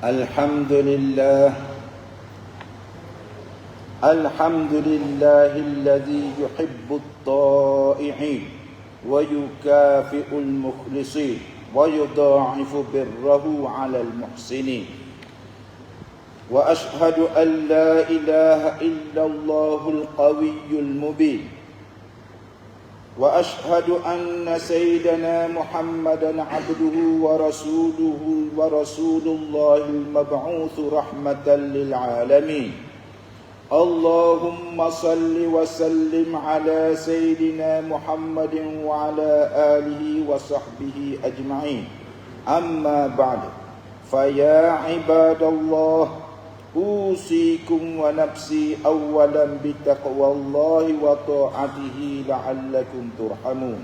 الحمد لله. الحمد لله الذي يحب الطائعين ويكافئ المخلصين ويضاعف بره على المحسنين. وأشهد أن لا إله إلا الله القوي المبين. وأشهد أن سيدنا محمدا عبده ورسوله ورسول الله المبعوث رحمة للعالمين. اللهم صل وسلم على سيدنا محمد وعلى آله وصحبه أجمعين. أما بعد فيا عباد الله أوصيكم ونفسي اولا بتقوى الله وطاعته لعلكم ترحمون.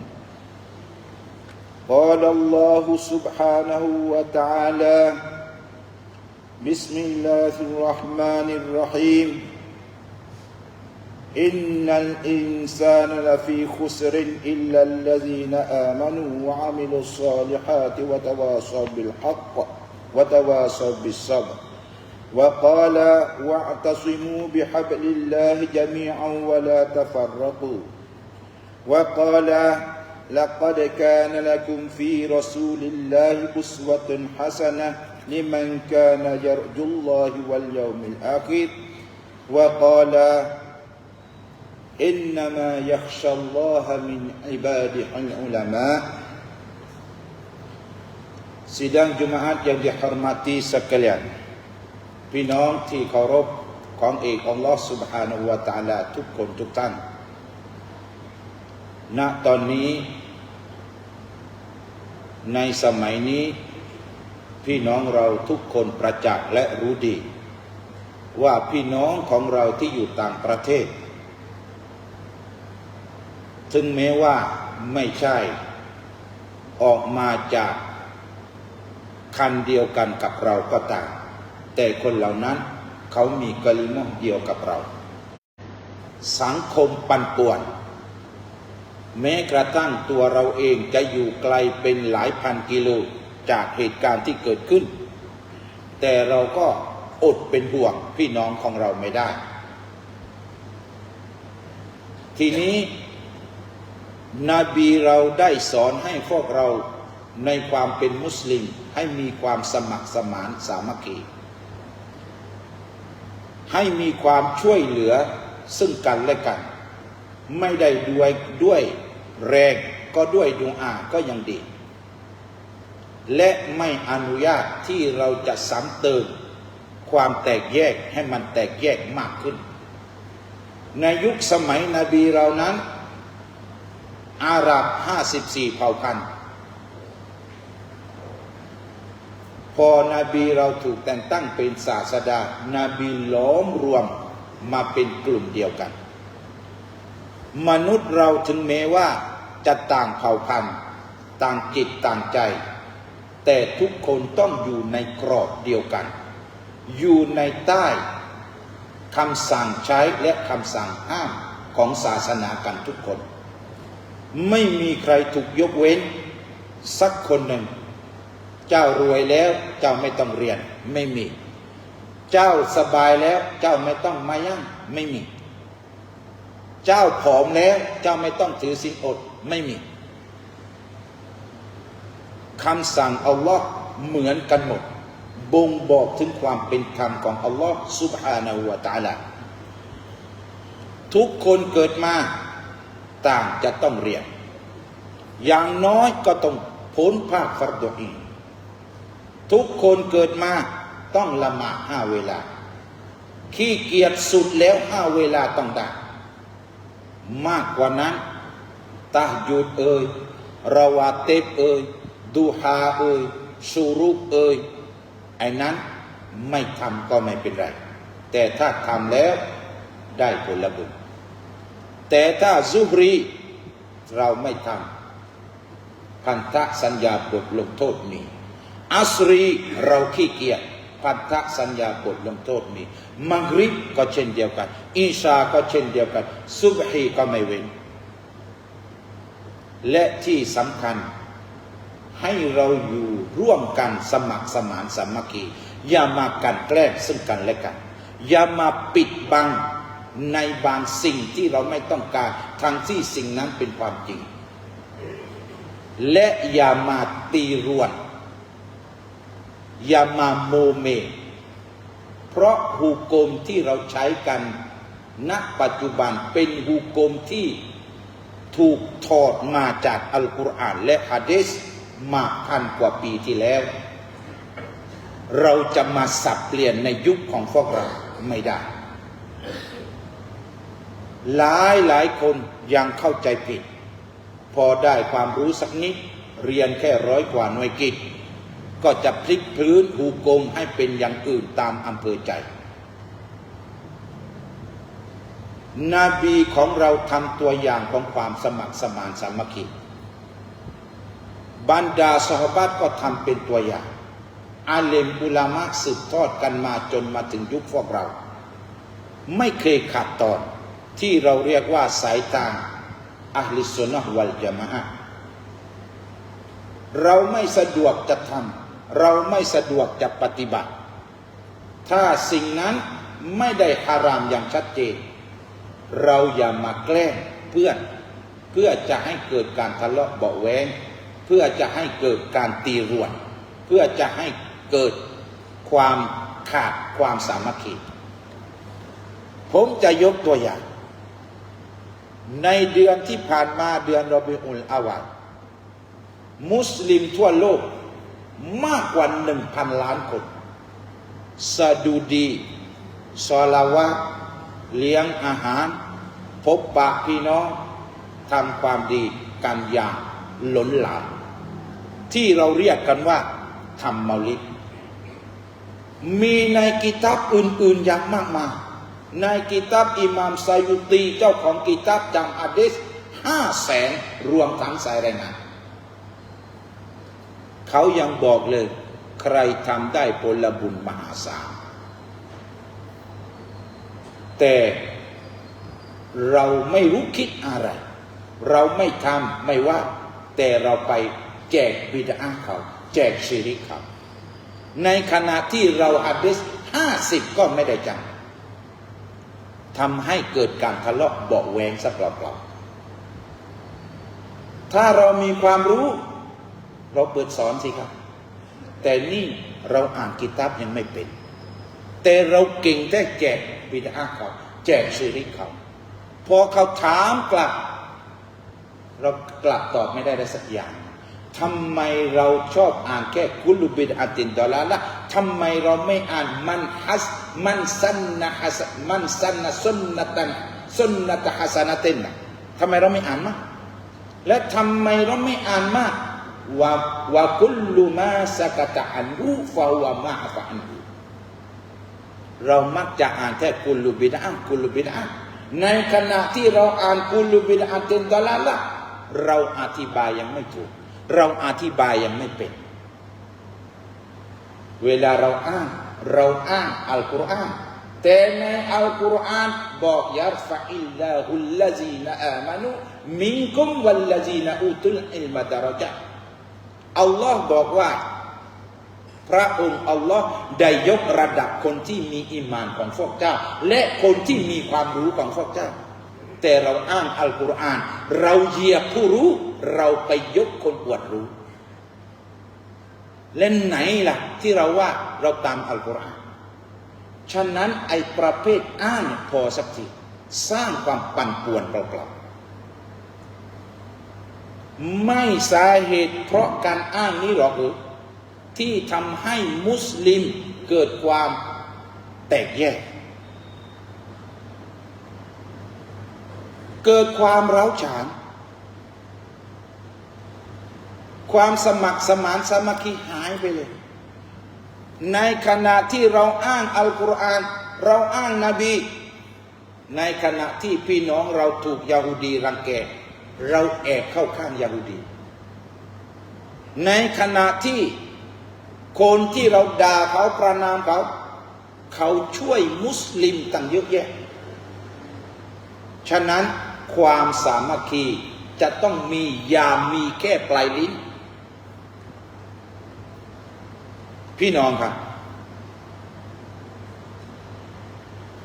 قال الله سبحانه وتعالى بسم الله الرحمن الرحيم. إن الإنسان لفي خسر إلا الذين آمنوا وعملوا الصالحات وتواصوا بالحق وتواصوا بالصبر. وقال واعتصموا بحبل الله جميعا ولا تفرقوا وقال لقد كان لكم في رسول الله أسوة حسنة لمن كان يرجو الله واليوم الآخر وقال إنما يخشى الله من عباده العلماء Sidang Jumaat yang dihormati sekalian พี่น้องที่เคารพของเอกองลอสุบฮานุวาตาลาทุกคนทุกท่าน ณ ตอนนี้ ในสมัยนี้ พี่น้องเราทุกคนประจักษ์และรู้ดี ว่าพี่น้องของเราที่อยู่ต่างประเทศ ถึงแม้ว่าไม่ใช่ ออกมาจากคันเดียวกันกับเราก็ตาม แต่คนเหล่านั้นเขามีกลิมอเดียวกับเรา สังคมปั่นป่วน แม้กระทั่งตัวเราเองจะอยู่ไกลเป็นหลายพันกิโลจากเหตุการณ์ที่เกิดขึ้น แต่เราก็อดเป็นห่วงพี่น้องของเราไม่ได้ ทีนี้นบีเราได้สอนให้พวกเราในความเป็นมุสลิมให้มีความสมัครสมานสามัคคี ให้มีความช่วยเหลือซึ่งกันและกัน ไม่ได้ด้วยด้วยแรงก็ด้วยดวงอาก็ยังดี และไม่อนุญาตที่เราจะซ้ำเติมความแตกแยกให้มันแตกแยกมากขึ้น ในยุคสมัยนบีเรานั้น อาหรับห้าสิบสี่เผ่าพันธุ์ พอนาบีเราถูกแต่งตั้งเป็นศาสดานาบีล้อมรวมมาเป็นกลุ่มเดียวกัน มนุษย์เราถึงแม้ว่าจะต่างเผ่าพันธุ์ ต่างจิตต่างใจ แต่ทุกคนต้องอยู่ในกรอบเดียวกัน อยู่ในใต้คำสั่งใช้และคำสั่งห้ามของศาสนากันทุกคน ไม่มีใครถูกยกเว้น สักคนหนึ่ง เจ้ารวยแล้วเจ้าไม่ต้องเรียนไม่มี เจ้าสบายแล้วเจ้าไม่ต้องมายั่งไม่มี เจ้าผอมแล้วเจ้าไม่ต้องถือสินอดไม่มีคำสั่งอัลลอฮ์เหมือนกันหมด บ่งบอกถึงความเป็นธรรมของอัลลอฮ์ซุบฮานาวะตาลาทุกคนเกิดมาต่างจะต้องเรียน อย่างน้อยก็ต้องพ้นภาคฟัรดอีก ทุกคนเกิดมาต้องละหมาดห้าเวลา ขี้เกียจสุดแล้วห้าเวลาต้องได้ มากกว่านั้นตาหยุดเอ่ยราวาเตบเอ่ยดูฮาเอ่ยสูรุปเอ่ยไอ้นั้นไม่ทำก็ไม่เป็นไร แต่ถ้าทำแล้วได้ผลบุญแต่ถ้าซุฮรีเราไม่ทำพันธะสัญญาบทลงโทษมี อัสรีเราขี้เกียจพันธสัญญาบทลงโทษมี มังริบก็เช่นเดียวกัน อิชาก็เช่นเดียวกัน ซุบฮีก็ไม่เว้น และที่สำคัญให้เราอยู่ร่วมกันสมัครสมานสามัคคี อย่ามากันแกล้งซึ่งกันและกัน อย่ามาปิดบังในบางสิ่งที่เราไม่ต้องการทั้งที่สิ่งนั้นเป็นความจริง และอย่ามาตีรวน ย่ามาโมเม เพราะหูกลมที่เราใช้กันณปัจจุบันเป็นหูกลมที่ถูกถอดมาจากอัลกุรอานและฮะดีษมาพันกว่าปีที่แล้ว เราจะมาสับเปลี่ยนในยุคของพวกเราไม่ได้ หลายหลายคนยังเข้าใจผิด พอได้ความรู้สักนิด เรียนแค่ร้อยกว่าหน่วยกิจ ก็จะพลิกพื้นหูกลมให้เป็นอย่างอื่นตามอำเภอใจ นบีของเราทำตัวอย่างของความสมัครสมานสามัคคีบรรดาสหบัตก็ทำเป็นตัวอย่าง อาเลมอุลามะสืบทอดกันมาจนมาถึงยุคพวกเรา ไม่เคยขาดตอนที่เราเรียกว่าสายตาอัลลิสุนนะฮ์วัลจามะฮ์เราไม่สะดวกจะทำ เราไม่สะดวกจะปฏิบัติ ถ้าสิ่งนั้นไม่ได้ฮารามอย่างชัดเจน เราอย่ามาแกล้งเพื่อนเพื่อจะให้เกิดการทะเลาะเบาแวงเพื่อจะให้เกิดการตีรวนเพื่อจะให้เกิดความขาดความสามัคคีผมจะยกตัวอย่าง ในเดือนที่ผ่านมาเดือนรอบิอุลอาวาดมุสลิมทั่วโลก มากกว่าหนึ่งพันล้านคนสะดุดีซอลาวะเลี้ยงอาหาร พบปะพี่น้องทำความดีกันอย่างล้นหลามที่เราเรียกกันว่าทำเมาลิดมีในกิตับอื่นๆอย่างมากมายในกิตับอิหมามไซยุตีเจ้าของกิตับจำอะดิษห้าแสนรวมทั้งสายรายงาน เขายังบอกเลย ใครทำได้ผลบุญมหาศาลแต่เราไม่รู้คิดอะไร เราไม่ทำไม่ว่า แต่เราไปแจกบิดาเขา แจกชีริกเขา ในขณะที่เราอัดดิสห้าสิบก็ไม่ได้จังทำให้เกิดการทะเลาะเบาแวงสักเปล่าๆถ้าเรามีความรู้ เราเปิดสอนสิครับ แต่นี่เราอ่านกิตับยังไม่เป็น แต่เราเก่งแต่แจกบิดาเขาแจกชีริเขาพอเขาถามกลับ เรากลับตอบไม่ได้ได้สักอย่างทำไมเราชอบอ่านแค่กุลุบิดอาตินดอลาละทำไมเราไม่อ่านมันฮัสมันสันนะฮัสมันสันนะสุนนะตันสุนนะตะฮัสนะตินนะทำไมเราไม่อ่านมากและทำไมเราไม่อ่านมาก ว่าวากุลุมาสกตะอันรูฟาวะมาฟะอันรูเรามักจะอ่านแค่กุลุบิดากุลุบิดาในขณะที่เราอ่านกุลุบิดาตินดอลาละเราอธิบายยังไม่ถูก เราอธิบายยังไม่เป็น เวลาเราอ้างเราอ้างอัลกุรอานแต่ในอัลกุรอานบอกยัรฟะอิลลาฮุลลซีนอามานุมินกุมวัลลซีนอูตุลอิลมาดารจะ อัลลอฮ์บอกว่า พระองค์อัลลอฮ์ได้ยกระดับคนที่มีอิมานของพวกเจ้า และคนที่มีความรู้ของพวกเจ้า แต่เราอ้างอัลกุรอาน เราเหยียบผู้รู้ เราไปยกคนอวดรู้เล่นไหนล่ะที่เราว่าเราตามอัลกุรอานฉะนั้นไอประเภทอ้างพอสักทีสร้างความปั่นป่วนเปล่าๆ ไม่สาเหตุเพราะการอ้างนี้หรอกหรือที่ทำให้มุสลิมเกิดความแตกแยก เกิดความร้าวฉาน ความสมัครสมานสามัคคีหายไปเลย ในขณะที่เราอ้างอัลกุรอาน เราอ้างนาบี ในขณะที่พี่น้องเราถูกยาฮูดีรังแก เราแอบเข้าข้างยาฮูดี ในขณะที่คนที่เราด่าเขาประนามเขา เขาช่วยมุสลิมตั้งเยอะแยะ ฉะนั้นความสามัคคีจะต้องมีอย่ามีแค่ปลายลิ้น พี่น้องครับ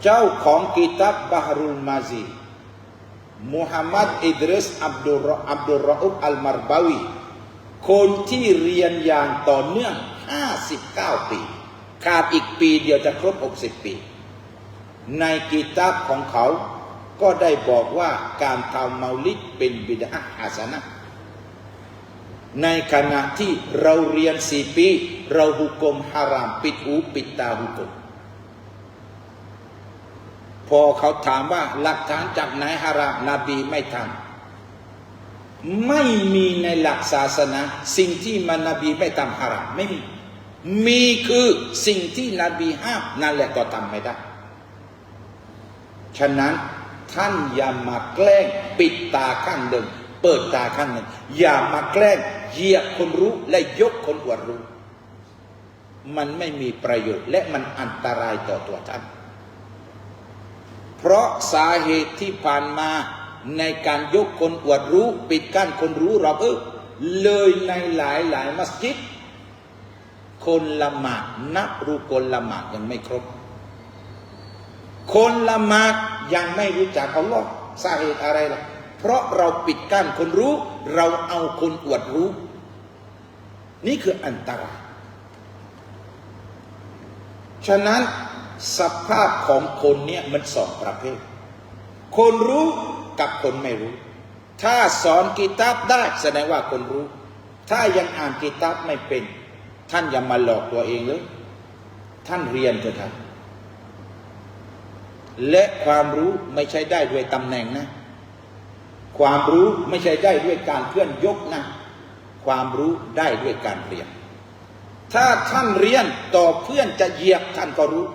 เจ้าของกิตับบาฮรุลมาซี มุฮัมมัดอิดริสอับดุลรอับดุลรออุบอัลมารบาวีคนที่เรียนอย่างต่อเนื่อง 59 ปี ขาดอีกปีเดียวจะครบ 60 ปี ในกิตับของเขาก็ได้บอกว่าการทำเมาลิดเป็นบิดาอาสนะ ในขณะที่เราเรียนสี่ปี เราหุกกมฮาราม ปิดหูปิดตาหุกกม พอเขาถามว่าหลักฐานจากไหนฮารามนบีไม่ทำไม่มีในหลักศาสนา สิ่งที่มันนบีไม่ทำฮารามไม่มี มีคือสิ่งที่นบีห้ามนั่นแหละก็ทำไม่ได้ ฉะนั้นท่านอย่ามาแกล้งปิดตาข้างหนึ่ง เปิดตาข้างหนึ่ง อย่ามาแกล้งเหยียบคนรู้และยกคนอวดรู้ มันไม่มีประโยชน์และมันอันตรายต่อตัวท่าน เพราะสาเหตุที่ผ่านมาในการยกคนอวดรู้ ปิดกั้นคนรู้เราเออเลยในหลายหลายมัสยิด คนละหมาดนับรู้คนละหมาดยังไม่ครบ คนละหมาดยังไม่รู้จักอัลลอฮ์สาเหตุอะไรล่ะ เพราะเราปิดกั้นคนรู้ เราเอาคนอวดรู้ นี่คืออันตรายฉะนั้น สภาพของคนเนี่ยมันสองประเภท คนรู้กับคนไม่รู้ ถ้าสอนกีตาบได้แสดงว่าคนรู้ ถ้ายังอ่านกีตาบไม่เป็น ท่านอย่ามาหลอกตัวเองเลย ท่านเรียนเถอะครับ และความรู้ไม่ใช่ได้ด้วยตำแหน่งนะ ความรู้ไม่ใช่ได้ด้วยการเคลื่อนยกนะ ความรู้ได้ด้วยการเรียน ถ้าท่านเรียนต่อเพื่อนจะเหยียบท่านก็รู้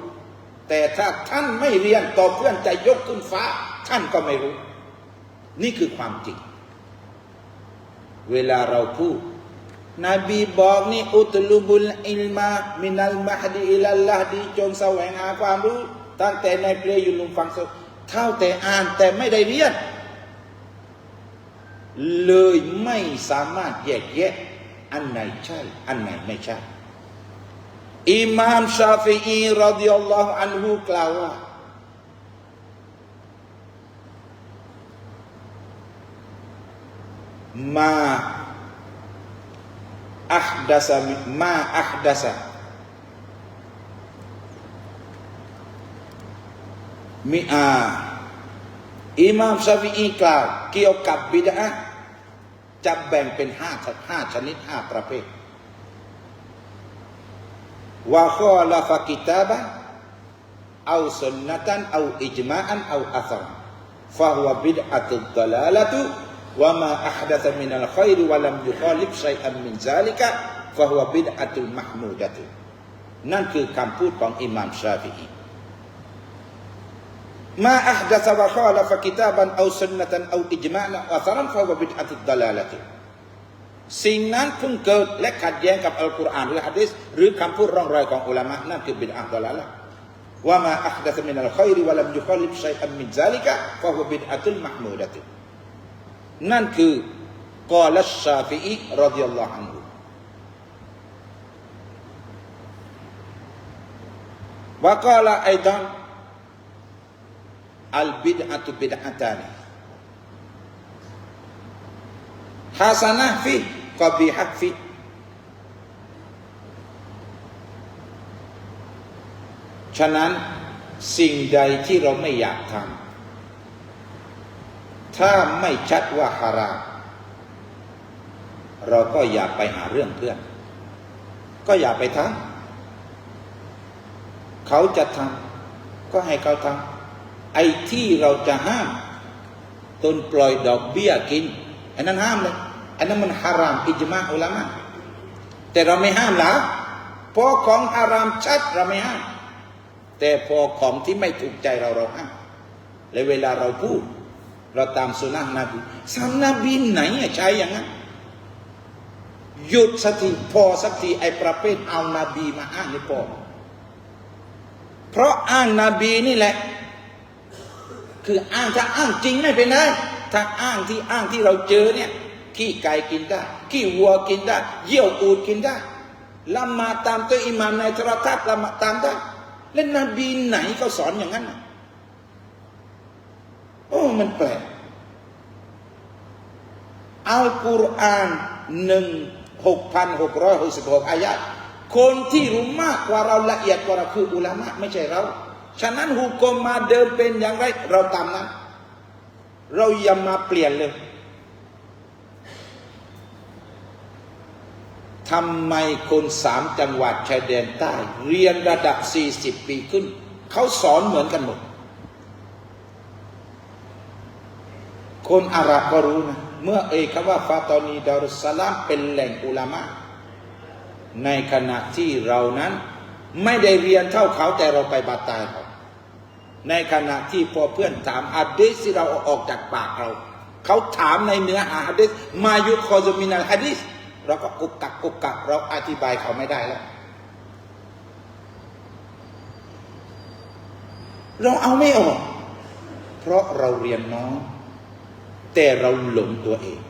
แต่ถ้าท่านไม่เรียนต่อเพื่อนจะยกขึ้นฟ้า ท่านก็ไม่รู้ นี่คือความจริง เวลาเราพูดนบีบอกนี่อุตลุบุลอิลมามินัลมหดีอิลัลลาดีจงแสวงหาความรู้ ตั้งแต่ในเพลงอยู่ลุงฟังสเท่าแต่อ่านแต่ไม่ได้เรียน เลยไม่สามารถแยกแยะ อันไหนใช่ อันไหนไม่ใช่ อิมามชาฟีอีรดิยัลลอฮุอันฮุกล่าวว่ามาอัฮดัสมาอัฮดัสมิอาอิมามชาฟีอีกล่าวเกี่ยวกับบิดาจะแบ่งเป็นห้าห้าชนิดห้าประเภท ว่าข้อละฟกิตาบะเอาสุนนะตันเอาอิจมาอันเอาอัสรฟะฮุวบิดอะตุดลาลตุวะมาอัฮดัสมินัลขัยรวะลัมยุคาลิบชัยอันมินซาลิกะฟะฮุวบิดอะตุลมหมูดะตุนั่นคือคำพูดของอิมามชาฟีอี ما สิ่งนั้นเพิ่งเกิดและขัดแย้งกับอัลกุรอานหรือฮะดิษหรือคำพูดร่องรอยของอุลามะนั่นคือบิดอะห์ดอลาละว่ามาอัคดัสมินัลขัยรวะลัมยุคอลิบชัยอัมมินซาลิกะฟะฮุบิดอะตุลมะห์มูดะตุนั่นคือกอลัชชาฟีอีรดิยัลลอฮุอันฮุวะกาลาไอดัน ก็บีฮักฟิฉะนั้นสิ่งใดที่เราไม่อยากทำถ้าไม่ชัดว่าฮาราเราก็อย่าไปหาเรื่องเพื่อน ก็อย่าไปทำเขาจะทำก็ให้เขาทำไอ้ที่เราจะห้ามตนปล่อยดอกเบี้ยกินอันนั้นห้ามเลย อันนั้นมันฮารามอิจมาอุลามะแต่เราไม่ห้ามหรอพอของฮารามชัดเราไม่ห้าม แต่พอของที่ไม่ถูกใจเราเราห้ามและเวลาเราพูด เราตามสุนัขนบีสามนบีไหนใช้อย่างนั้นหยุดสักทีพอสักทีไอ้ประเภทเอานาบีมาอ้างนี่พอเพราะอ้างนาบีนี่แหละ คืออ้างถ้าอ้างจริงไม่เป็นไรถ้าอ้างที่อ้างที่เราเจอเนี่ย ขี้ไก่กินได้ ขี้วัวกินได้ เยี่ยวอูดกินได้ละมาตามตัวอิหมามในโทรทัศน์ละมาตามได้แล้วนบีไหนเขาสอนอย่างนั้นโอ้มันแปลกอัลกุรอานหนึ่งหกพันหกร้อยหกสิบหกอายะคนที่รู้มากกว่าเราละเอียดกว่าเราคืออุลามะไม่ใช่เรา ฉะนั้นฮุกมมาเดิมเป็นอย่างไร เราตามนั้นเราอย่ามาเปลี่ยนเลย ทำไมคนสามจังหวัดชายแดนใต้ เรียนระดับ 40 ปีขึ้น เขาสอนเหมือนกันหมด คนอาหรับก็รู้นะ เมื่อเอ่ยคำว่าฟาตอนีดารุสลามเป็นแหล่งอุลามะ ในขณะที่เรานั้น ไม่ได้เรียนเท่าเขาแต่เราไปบาตายเขาในขณะที่พอเพื่อนถามอะดีษที่เราออกจากปากเรา เขาถามในเนื้อหาอะดีษมายุคอซมินัลฮะดีษ เราก็กุกกักกุกกักเราอธิบายเขาไม่ได้แล้ว เราเอาไม่ออก เพราะเราเรียนน้อยแต่เราหลงตัวเอง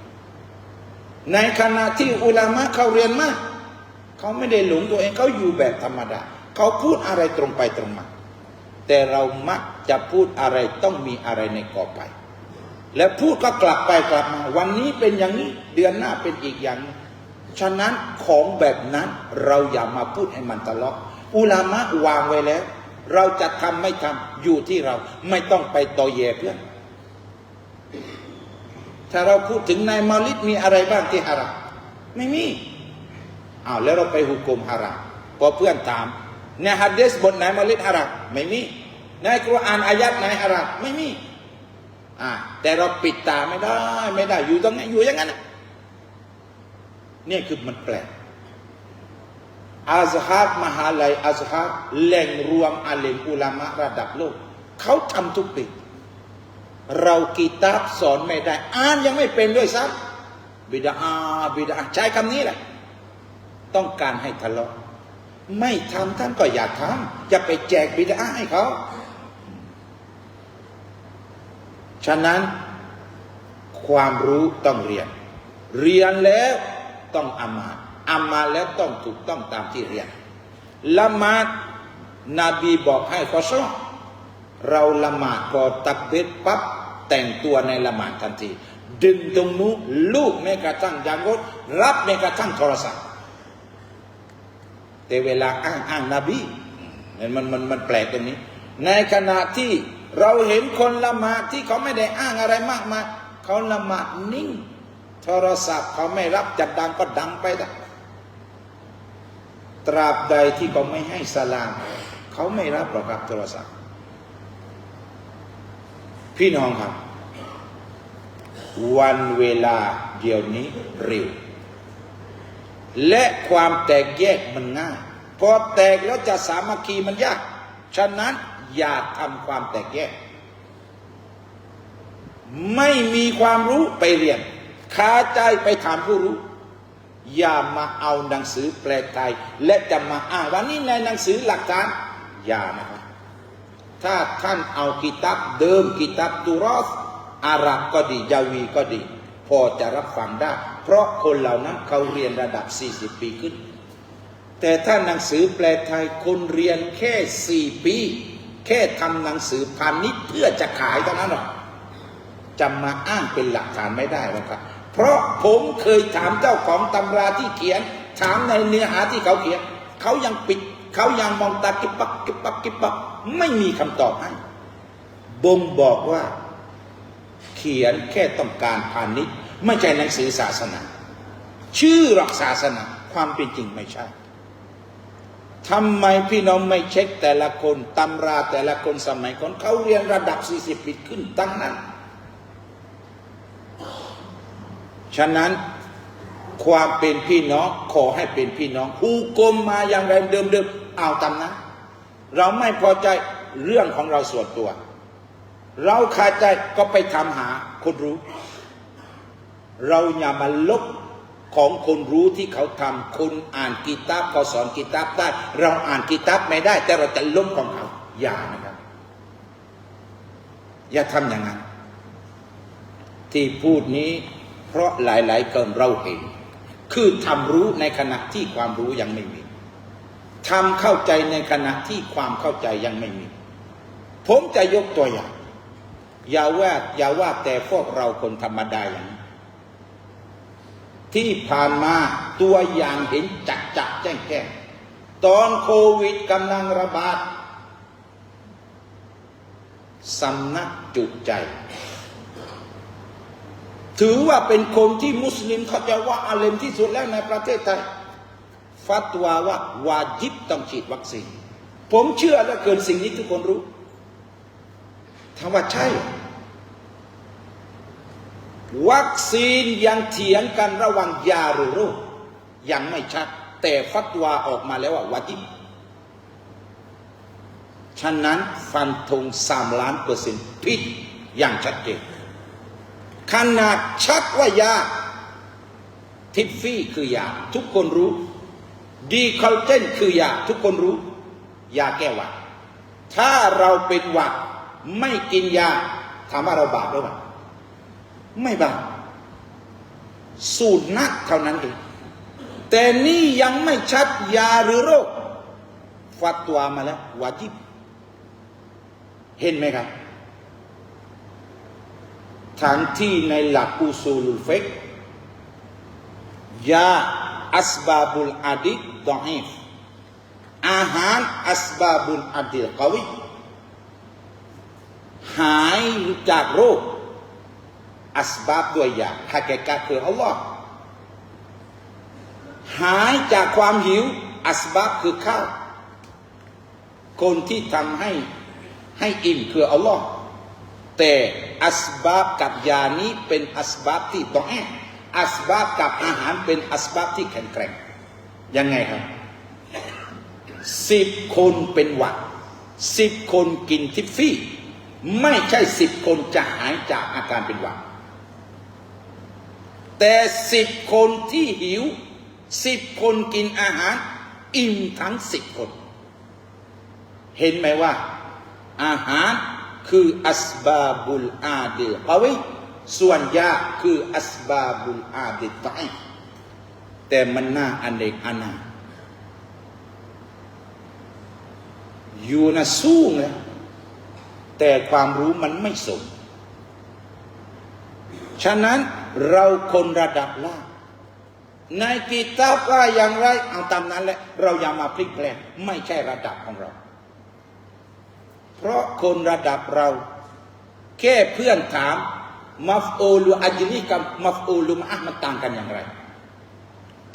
ในขณะที่อุลามะเขาเรียนมากเขาไม่ได้หลงตัวเองเขาอยู่แบบธรรมดาเขาพูดอะไรตรงไปตรงมาแต่เรามักจะพูดอะไรต้องมีอะไรในกอไป และพูดก็กลับไปกลับมา วันนี้เป็นอย่างนี้ เดือนหน้าเป็นอีกอย่างนี้ ฉะนั้นของแบบนั้นเราอย่ามาพูดให้มันทะเลาะอุลามะวางไว้แล้ว เราจะทำไม่ทำอยู่ที่เราไม่ต้องไปต่อแย่เพื่อน ถ้าเราพูดถึงนายมาลิดมีอะไรบ้างที่ฮารามไม่มีอ้าวแล้วเราไปหุกกลมฮารามพอเพื่อนถามในฮัดเดสบทไหนมาลิดฮารามไม่มีในกุรอานอายัดไหนฮารามไม่มีอ่าแต่เราปิดตาไม่ได้ ไม่ได้อยู่ตรงนี้อยู่อย่างนั้นนะ เนี่ยคือมันแปลกอาซฮาบมหาลัยอาซฮาบแหล่งรวมอาเลมอุลามะระดับโลก เขาทำทุกปีเรากีตาบสอนไม่ได้ อ่านยังไม่เป็นด้วยซ้ำบิดาอาบิดาใช้คำนี้แหละ ต้องการให้ทะเลาะไม่ทำท่านก็อย่าทำจะไปแจกบิดาให้เขา ฉะนั้นความรู้ต้องเรียน เรียนแล้ว ต้องอามาตอามาแล้วต้องถูกต้องตามที่เรียนละหมาดนบีบอกให้ขอชอเราละหมาดพอตักเบ็ดปั๊บแต่งตัวในละหมาดทันที ดึงตรงนู้นลูกแม้กระทั่งยางรถรับแม้กระทั่งโทรศัพท์ แต่เวลาอ้างอ้างนบีเนี่ยมันมันมันแปลกตรงนี้ ในขณะที่เราเห็นคนละหมาดที่เขาไม่ได้อ้างอะไรมากมายเขาละหมาดนิ่ง โทรศัพท์เขาไม่รับจัดดังก็ดังไปได้ตราบใดที่เขาไม่ให้สลาม เขาไม่รับหรอกครับโทรศัพท์ พี่น้องครับ วันเวลาเดี๋ยวนี้เร็ว และความแตกแยกมันง่ายพอแตกแล้วจะสามัคคีมันยาก ฉะนั้นอย่าทำความแตกแยก ไม่มีความรู้ไปเรียน คาใจไปถามผู้รู้ อย่ามาเอาหนังสือแปลไทย และจะมาอ้างว่านี่ในหนังสือหลักฐานอย่านะครับถ้าท่านเอากิตับเดิมกิตับตุรอสอาหรับก็ดียาวีก็ดี พอจะรับฟังได้ เพราะคนเหล่านั้นเขาเรียนระดับ 40 ปีขึ้น แต่ถ้าหนังสือแปลไทยคนเรียนแค่ 4 ปี แค่ทำหนังสือพาณิชย์เพื่อจะขายเท่านั้นหรอกจะมาอ้างเป็นหลักฐานไม่ได้หรอกครับ เพราะผมเคยถามเจ้าของตำราที่เขียน ถามในเนื้อหาที่เขาเขียน เขายังปิด เขายังมองตากิบปักกิบปักกิบปักไม่มีคำตอบให้บ่งบอกว่า เขียนแค่ต้องการพาณิชย์ไม่ใช่หนังสือศาสนา ชื่อหลักศาสนาความเป็นจริงไม่ใช่ทำไมพี่น้องไม่เช็คแต่ละคนตำราแต่ละคนสมัยก่อนเขาเรียนระดับ 40 ปีขึ้นตั้งนั้น ฉะนั้นความเป็นพี่น้องขอให้เป็นพี่น้องฮูกลมมาอย่างไรเดิมๆเอาตามนั้น เราไม่พอใจเรื่องของเราส่วนตัว เราขาดใจก็ไปทำหาคนรู้ เราอย่ามาลบของคนรู้ที่เขาทำคนอ่านกีตาบเขาสอนกีตาบได้ เราอ่านกีตาบไม่ได้ แต่เราจะลบของเขาอย่านะครับ อย่าทำอย่างนั้น ที่พูดนี้ เพราะหลายๆคนเราเห็น คือทำรู้ในขณะที่ความรู้ยังไม่มีทำเข้าใจในขณะที่ความเข้าใจยังไม่มี ผมจะยกตัวอย่าง อย่าว่าอย่าว่าแต่พวกเราคนธรรมดาอย่างนี้ที่ผ่านมาตัวอย่างเห็นจักจักแจ้งแจ้งตอนโควิดกำลังระบาดสำนักจุใจ ถือว่าเป็นคนที่มุสลิมเขาจะว่าอาเลมที่สุดแล้วในประเทศไทย ฟัตวาว่าวาจิบต้องฉีดวัคซีน ผมเชื่อและเกินสิ่งนี้ทุกคนรู้ถามว่าใช่ วัคซีนยังเถียงกันระหว่างยาหรือโรคยังไม่ชัด แต่ฟัตวาออกมาแล้วว่าวาจิบฉะนั้นฟันธงสามล้านเปอร์เซ็นต์ผิดอย่างชัดเจน ขนาดชัดว่ายาทิฟฟี่คือยา ทุกคนรู้ ดีคอลเจนคือยา ทุกคนรู้ ยาแก้หวัด ถ้าเราเป็นหวัดไม่กินยาถามว่าเราบาปหรือเปล่าไม่บาปสูตรนักเท่านั้นเองแต่นี่ยังไม่ชัดยาหรือโรคฟัตวามาแล้ววาจิบ เห็นไหมครับ ทั้งที่ในหลักอุซูลุลเฟกยาอัสบาบุลอาดิดดอฮีฟอาหารอัสบาบุลอาดิลกวิหายจากโรคอัสบาบด้วยยาฮักกะคืออัลลอฮ์หายจากความหิว อัสบาบคือข้าวคนที่ทำให้ให้อิ่มคืออัลลอฮ์ แต่อัสบาบกับยานี้เป็นอัสบาบที่ต้องแออัสบาบกับอาหารเป็นอัสบาบที่แข็งแกร่งยังไงครับสิบคนเป็นหวัดสิบคนกินทิฟฟี่ ไม่ใช่สิบคนจะหายจากอาการเป็นหวัดแต่สิบคนที่หิวสิบคนกินอาหาร อิ่มทั้งสิบคน เห็นไหมว่า อาหาร คืออัสบาบุลอาดิลกวิส่วนยาคืออัสบาบุลอาดิลไตแต่มันน่าอันเดกอันนาอยู่นะสู้ไงแต่ความรู้มันไม่สม ฉะนั้นเราคนระดับล่างในกิตาบว่าอย่างไร เอาตามนั้นแหละ เราอย่ามาพลิกแปลงไม่ใช่ระดับของเรา เพราะคนระดับเรา แค่เพื่อนถามมัฟโอลูอัจลีกับมัฟโอลูมะมันต่างกันอย่างไร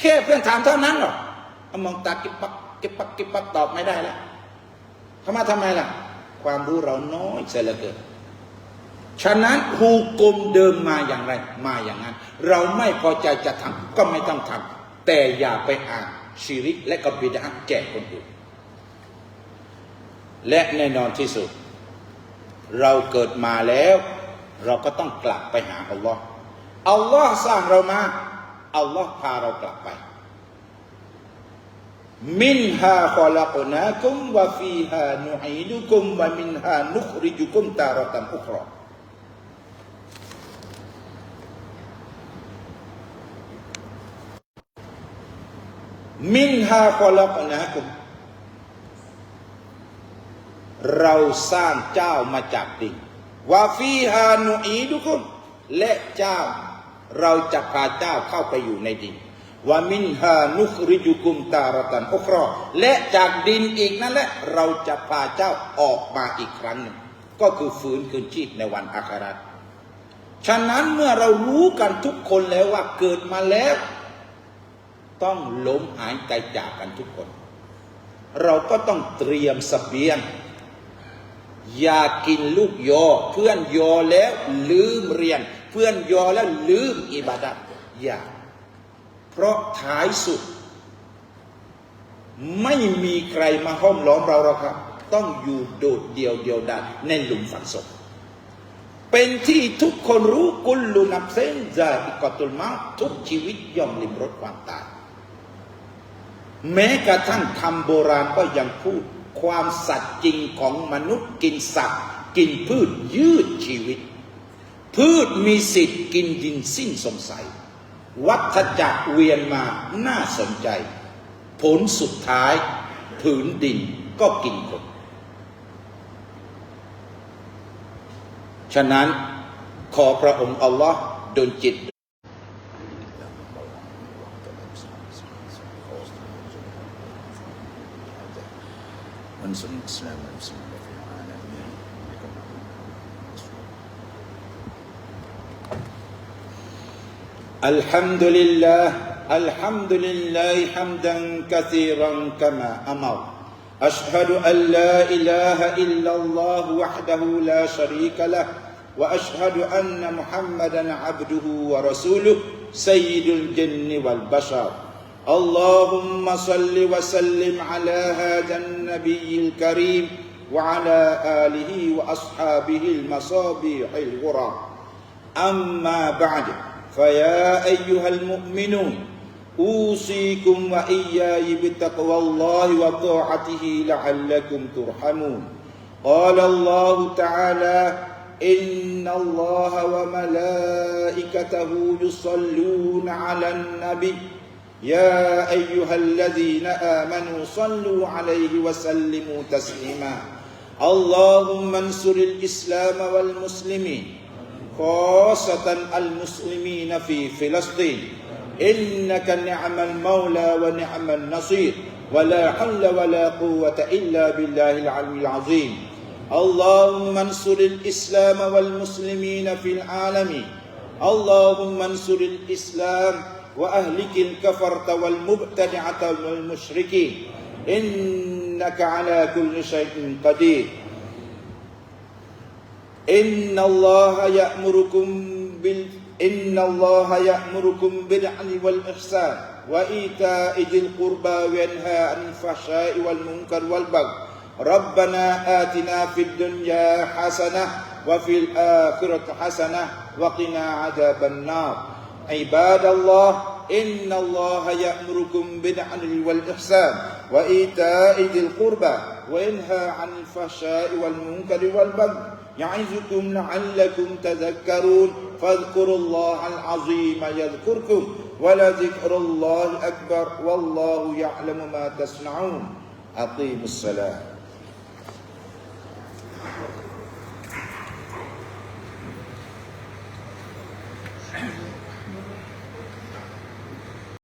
แค่เพื่อนถามเท่านั้นหรอกเอมองตากิบปักกิบปักกิบปักตอบไม่ได้แล้วทำไมทำไมล่ะ ความรู้เราน้อยเสียเหลือเกินฉะนั้นฮูกลมเดิมมาอย่างไร มาอย่างนั้น เราไม่พอใจจะทำก็ไม่ต้องทำแต่อย่าไปอ่านชีริกและกบิดาแจกคนอื่น และแน่นอนที่สุด เราเกิดมาแล้ว เราก็ต้องกลับไปหาอัลลอฮ์อัลลอฮ์สร้างเรามาอัลลอฮ์พาเรากลับไป มินฮาขลักนาคุมวะฟีฮานุอีดุคุมวะมินฮานุคริจุคุมตารตันอุครอมินฮาขลักนาคุม เราสร้างเจ้ามาจากดินวาฟีฮานุอีดุกคุมและเจ้า เราจะพาเจ้าเข้าไปอยู่ในดินวามินฮานุคริจุกุมตารตันอุครอและจากดินอีกนั่นแหละเราจะพาเจ้าออกมาอีกครั้งหนึ่งก็คือฟื้นคืนชีพในวันอาคราตฉะนั้นเมื่อเรารู้กันทุกคนแล้วว่าเกิดมาแล้ว ต้องล้มหายใจจากกันทุกคน เราก็ต้องเตรียมสเสบียง อย่ากินลูกยอ เพื่อนยอแล้วลืมเรียน เพื่อนยอแล้วลืมอิบาดัตอย่า เพราะท้ายสุด ไม่มีใครมาห้อมล้อมเราหรอกครับ ต้องอยู่โดดเดี่ยวเดียวดายในหลุมฝังศพเป็นที่ทุกคนรู้กุลลุนับเส้นจาอิกอตุลมาทุกชีวิตย่อมลิมรสความตายแม้กระทั่งคำโบราณก็ยังพูด ความสัตย์จริงของมนุษย์กินสัตว์ กินพืชยืดชีวิต พืชมีสิทธิ์กินดินสิ้นสงสัย วัฏจักรเวียนมาน่าสนใจ ผลสุดท้ายผืนดินก็กินคนฉะนั้นขอพระองค์อัลลอฮ์ดลจิต وانصر الإسلام والمسلمين في العالمين. الحمد لله الحمد لله حمدا كثيرا كما أمر. أشهد أن لا إله إلا الله وحده لا شريك له وأشهد أن محمدا عبده ورسوله سيد الجن والبشر. اللهم صل وسلم على هذا النبي الكريم وعلى آله وأصحابه المصابيح الغرى. أما بعد فيا أيها المؤمنون أوصيكم وإياي بتقوى الله وطاعته لعلكم ترحمون. قال الله تعالى إن الله وملائكته يصلون على النبي يا أيها الذين آمنوا صلوا عليه وسلموا تسليما. اللهم انصر الإسلام والمسلمين خاصة المسلمين في فلسطين. إنك نعم المولى ونعم النصير ولا حول ولا قوة إلا بالله العلي العظيم. اللهم انصر الإسلام والمسلمين في العالمين اللهم انصر الإسلام وأهلك الكفرة والمبتدعة والمشركين. إنك على كل شيء قدير. إن الله يأمركم بال إن الله يأمركم بالعدل والإحسان وإيتاء ذي القربى وينهى عن الفحشاء والمنكر والبغي. ربنا آتنا في الدنيا حسنة وفي الآخرة حسنة وقنا عذاب النار. عباد الله إن الله يأمركم بالعدل والإحسان وإيتاء ذي القربى وينهى عن الفحشاء والمنكر والبغي يعظكم لعلكم تذكرون. فاذكروا الله العظيم يذكركم ولذكر الله أكبر والله يعلم ما تصنعون. أقيموا الصلاة.